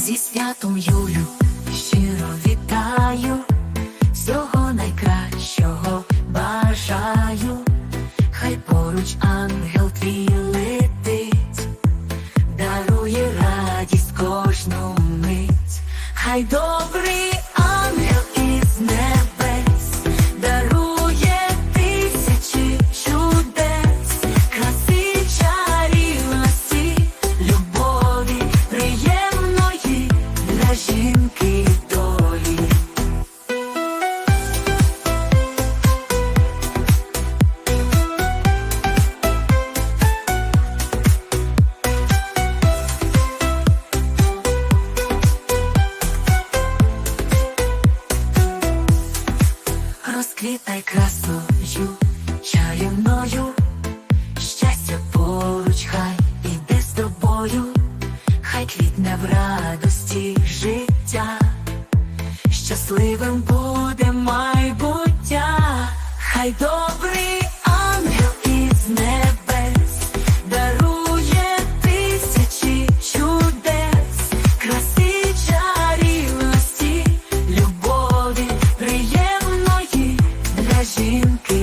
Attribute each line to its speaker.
Speaker 1: зі святом Юлю щиро вітаю, всього найкращого бажаю, хай поруч ангел твій летить, дарує радість кожну мить, хай добрий. Жінки долі. Розквітай красою, чарівною, квітне в радості життя, щасливим буде майбуття, хай добрий ангел із небес дарує тисячі чудес, краси чарівності, любові приємної для жінки.